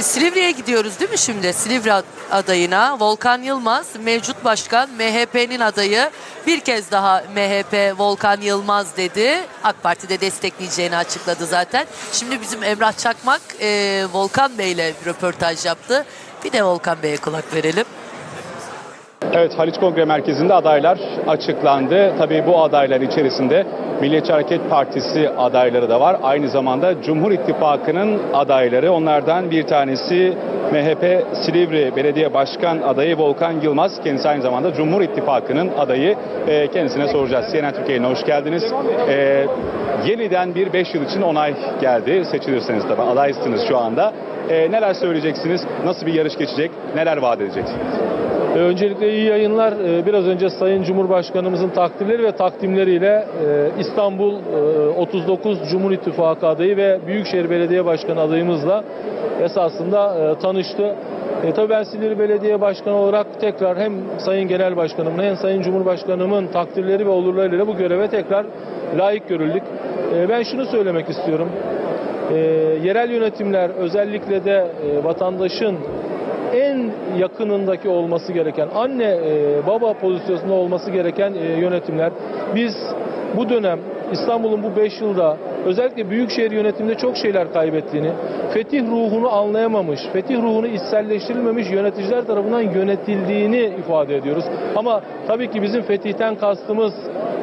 Silivri'ye gidiyoruz değil mi şimdi? Silivri ad- adayına Volkan Yılmaz mevcut başkan MHP'nin adayı bir kez daha MHP Volkan Yılmaz dedi. AK Parti de destekleyeceğini açıkladı zaten. Şimdi bizim Emrah Çakmak e, Volkan Bey ile röportaj yaptı. Bir de Volkan Bey'e kulak verelim. Evet Haliç Kongre Merkezi'nde adaylar açıklandı. Tabii bu adaylar içerisinde Milliyetçi Hareket Partisi adayları da var. Aynı zamanda Cumhur İttifakı'nın adayları. Onlardan bir tanesi MHP Silivri Belediye Başkan adayı Volkan Yılmaz. Kendisi aynı zamanda Cumhur İttifakı'nın adayı. Ee, kendisine soracağız. CNN Türkiye'ye hoş geldiniz. Ee, yeniden bir 5 yıl için onay geldi. Seçilirseniz tabii adaysınız şu anda. Ee, neler söyleyeceksiniz? Nasıl bir yarış geçecek? Neler vaat edeceksiniz? Öncelikle iyi yayınlar. Ee, Biraz önce Sayın Cumhurbaşkanımızın takdirleri ve takdimleriyle e, İstanbul e, 39 Cumhur İttifakı adayı ve Büyükşehir Belediye Başkanı adayımızla esasında e, tanıştı. E, tabii ben Silivri Belediye Başkanı olarak tekrar hem Sayın Genel Başkanımın hem Sayın Cumhurbaşkanımın takdirleri ve olurlarıyla bu göreve tekrar layık görüldük. E, ben şunu söylemek istiyorum. E, yerel yönetimler özellikle de e, vatandaşın en yakınındaki olması gereken anne e, baba pozisyonunda olması gereken e, yönetimler. Biz bu dönem İstanbul'un bu 5 yılda özellikle büyükşehir yönetiminde çok şeyler kaybettiğini, fetih ruhunu anlayamamış, fetih ruhunu içselleştirilmemiş yöneticiler tarafından yönetildiğini ifade ediyoruz. Ama tabii ki bizim fetihten kastımız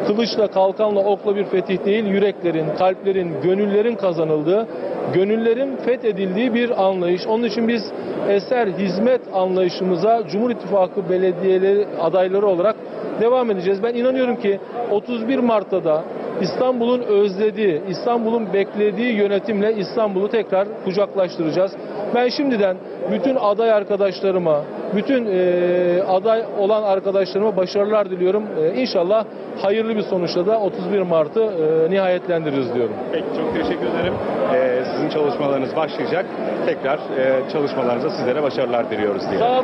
kılıçla, kalkanla, okla bir fetih değil, yüreklerin, kalplerin, gönüllerin kazanıldığı, gönüllerin fethedildiği bir anlayış. Onun için biz eser hizmet anlayışımıza Cumhur İttifakı belediyeleri adayları olarak devam edeceğiz. Ben inanıyorum ki 31 Mart'ta da İstanbul'un özlediği, İstanbul'un beklediği yönetimle İstanbul'u tekrar kucaklaştıracağız. Ben şimdiden bütün aday arkadaşlarıma, bütün eee, aday olan arkadaşlarıma başarılar diliyorum. Eee, İnşallah hayırlı bir sonuçla da 31 Mart'ı eee, nihayetlendiririz diyorum. Peki çok teşekkür ederim. Ee, sizin çalışmalarınız başlayacak. Tekrar e, çalışmalarınıza sizlere başarılar diliyoruz diye. Sağ